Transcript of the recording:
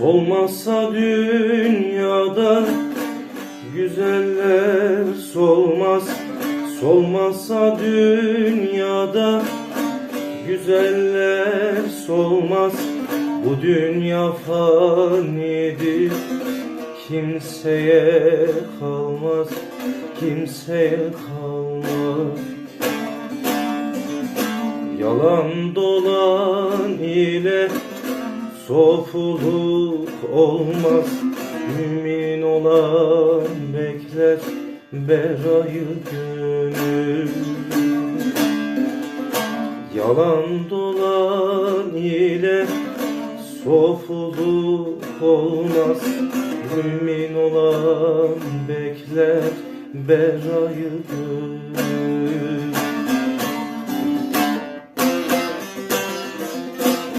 Solmazsa dünyada güzeller solmaz. Solmazsa dünyada güzeller solmaz. Bu dünya fanidir. Kimseye kalmaz Kimseye kalmaz. Yalan dolan ile sofuluk olmaz. Mümin olan bekler berayı gönül. Yalan dolan ile sofuluk olmaz Mümin olan bekler berayı gönül